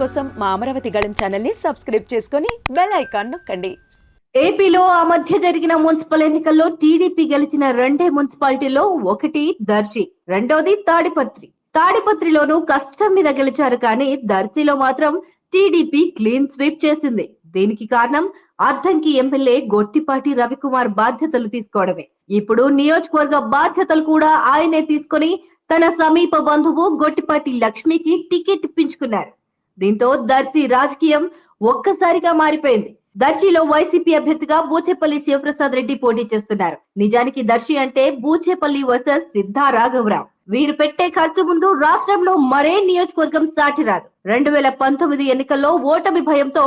కోసం మా అమరావతి గళం ఛానల్ని సబ్స్క్రైబ్ చేసుకుని బెల్ ఐకాన్ నొక్కండి. ఏపీలో ఆ మధ్య జరిగిన మున్సిపల్ ఎన్నికల్లో టీడీపీ గెలిచిన రెండే మున్సిపాలిటీలో ఒకటి దర్శి రెండోది తాడిపత్రి. తాడిపత్రిలోనూ కష్టం మీద గెలిచారు కానీ దర్శిలో మాత్రం టీడీపీ క్లీన్ స్వీప్ చేసింది. దీనికి కారణం అద్దంకి ఎమ్మెల్యే గొట్టిపాటి రవికుమార్ బాధ్యతలు తీసుకోవడమే. ఇప్పుడు నియోజకవర్గ బాధ్యతలు కూడా ఆయనే తీసుకుని తన సమీప బంధువు గొట్టిపాటి లక్ష్మికి టికెట్ ఇప్పించుకున్నారు. దీంతో దర్శి రాజకీయం ఒక్కసారిగా మారిపోయింది. దర్శిలో వైసీపీ అభ్యర్థిగా బూచేపల్లి శివప్రసాద్ రెడ్డి పోటీ చేస్తున్నారు. నిజానికి దర్శి అంటే బూచేపల్లి వర్సెస్ సిద్ధా రాఘవరావు. వీరు పెట్టే ఖర్చు ముందు రాష్ట్రంలో మరే నియోజకవర్గం సాటి రాదు. రెండు వేల పంతొమ్మిది ఎన్నికల్లో ఓటమి భయంతో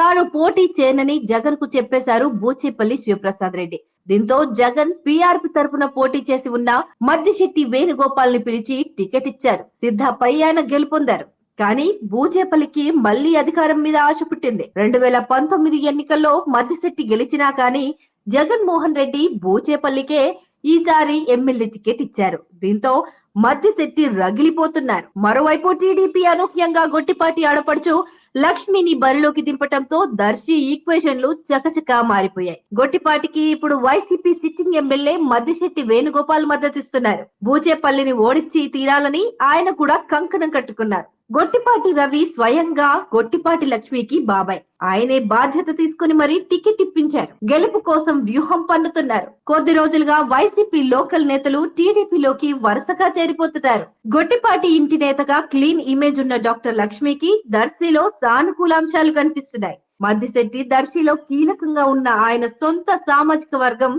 తాను పోటీ చేయనని జగన్కు చెప్పేశారు బూచేపల్లి శివప్రసాద్ రెడ్డి. దీంతో జగన్ పిఆర్పి తరపున పోటీ చేసి ఉన్న మద్దిశెట్టి వేణుగోపాల్ని పిలిచి టికెట్ ఇచ్చారు. సిద్ధ పై ఆయన గెలుపొందారు. కానీ బూచేపల్లికి మళ్ళీ అధికారం మీద ఆశ పుట్టింది. రెండు వేల పంతొమ్మిది ఎన్నికల్లో మద్దిశెట్టి గెలిచినా కానీ జగన్ మోహన్ రెడ్డి బూచేపల్లికే ఈసారి ఎమ్మెల్యే టికెట్ ఇచ్చారు. దీంతో మద్దిశెట్టి రగిలిపోతున్నారు. మరోవైపు టీడీపీ అనూహ్యంగా గొట్టిపాటి ఆడపడుచు లక్ష్మిని బరిలోకి దింపటంతో దర్శి ఈక్వేషన్లు చకచకా మారిపోయాయి. గొట్టిపాటికి ఇప్పుడు YCP sitting MLA Maddisetty Venugopal మద్దతిస్తున్నారు బూచేపల్లిని ఓడించి తీరాలని ఆయన కూడా కంకణం కట్టుకున్నారు. గొట్టిపాటి రవి స్వయంగా గొట్టిపాటి లక్ష్మికి బాబాయ్. ఆయనే బాధ్యత తీసుకుని మరీ టికెట్ ఇప్పించారు. గెలుపు కోసం వ్యూహం పన్నుతున్నారు. కొద్ది రోజులుగా వైసీపీ లోకల్ నేతలు టీడీపీలోకి వరుసగా చేరిపోతున్నారు. గొట్టిపాటి ఇంటి నేతగా క్లీన్ ఇమేజ్ ఉన్న డాక్టర్ లక్ష్మికి దర్శిలో సానుకూలాంశాలు కనిపిస్తున్నాయి. మద్దిశెట్టి దర్శిలో కీలకంగా ఉన్న ఆయన సొంత సామాజిక వర్గం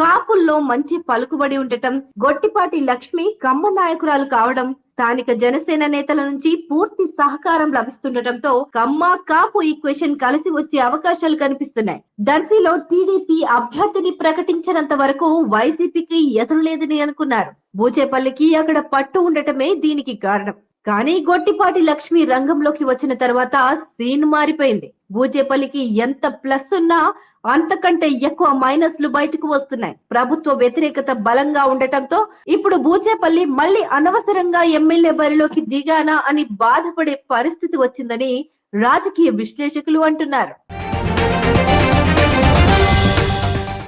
కాపుల్లో మంచి పలుకుబడి ఉండటం గొట్టిపాటి లక్ష్మి కమ్మ నాయకురాలు కావడం స్థానిక జనసేన నేతల నుంచి పూర్తి సహకారం లభిస్తుండటంతో కమ్మ కాపు ఈక్వేషన్ కలిసి వచ్చే అవకాశాలు కనిపిస్తున్నాయి. దర్శిలో టీడీపీ అభ్యర్థిని ప్రకటించినంత వరకు వైసీపీకి ఎదురులేదని అనుకున్నారు. బూచేపల్లికి అక్కడ పట్టు ఉండటమే దీనికి కారణం. కానీ గొట్టిపాటి లక్ష్మి రంగంలోకి వచ్చిన తర్వాత సీన్ మారిపోయింది. బూచేపల్లికి ఎంత ప్లస్ ఉన్నా అంతకంటే ఎక్కువ మైనస్లు బయటకు వస్తున్నాయి. ప్రభుత్వ వ్యతిరేకత బలంగా ఉండటంతో ఇప్పుడు బూచేపల్లి మళ్ళీ అనవసరంగా ఎమ్మెల్యే బరిలోకి దిగానా అని బాధపడే పరిస్థితి వచ్చిందని రాజకీయ విశ్లేషకులు అంటున్నారు.